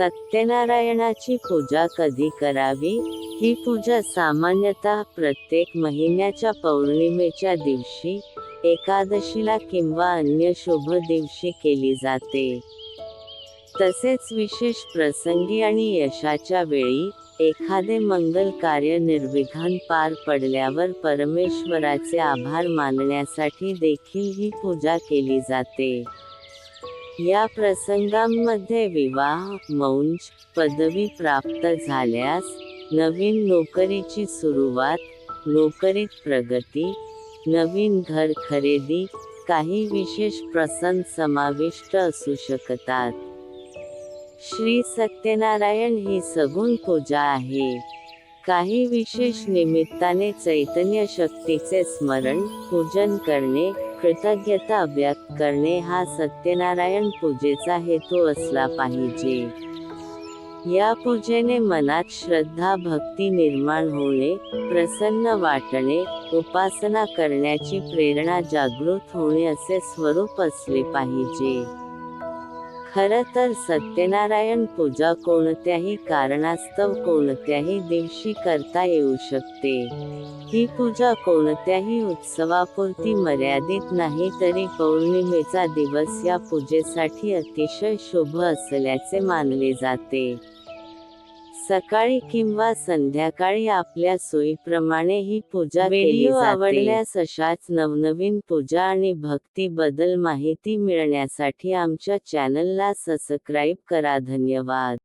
सत्यनारायणाची पूजा कधी करावी? ही पूजा सामान्यतः प्रत्येक महिन्याच्या पौर्णिमेच्या दिवशी एकादशीला किंवा अन्य शुभ दिवशी केली जाते. तसेच विशेष प्रसंगी आणि यशाच्या वेळी एखादे मंगल कार्य निर्विघान पार पडल्यावर परमेश्वराचे आभार मानण्यासाठी देखील ही पूजा केली जाते. या प्रसंगांमध्ये विवाह मौंज पदवी प्राप्त झाल्यास नवीन नोकरीची सुरुवात नोकरीत प्रगती नवीन घर खरेदी काही विशेष प्रसंग समाविष्ट असू शकतात. श्री सत्यनारायण ही सगुण पूजा आहे. काही विशेष निमित्ताने चैतन्य शक्तीचे स्मरण पूजन करणे कृतज्ञता व्यक्त करणे हा सत्यनारायण पूजेचा हेतू असला पाहिजे. या पूजेने मनात श्रद्धा भक्ती निर्माण होणे प्रसन्न वाटणे उपासना करण्याची प्रेरणा जागृत होणे असे स्वरूप असले पाहिजे. खरं तर सत्यनारायण पूजा कोणत्याही कारणास्तव कोणत्याही दिवशी करता येऊ शकते. ही पूजा कोणत्याही उत्सवापुरती मर्यादित नाही तरी पौर्णिमेचा दिवस या पूजेसाठी अतिशय शुभ असल्याचे मानले जाते. सकाळी किंवा संध्याकाळी आपल्या सोयीप्रमाणे ही पूजा जाते. आवडल्यास अशाच नवनवीन पूजा आणि भक्ती बद्दल माहिती मिळण्यासाठी आमच्या चॅनलला सबस्क्राईब करा. धन्यवाद.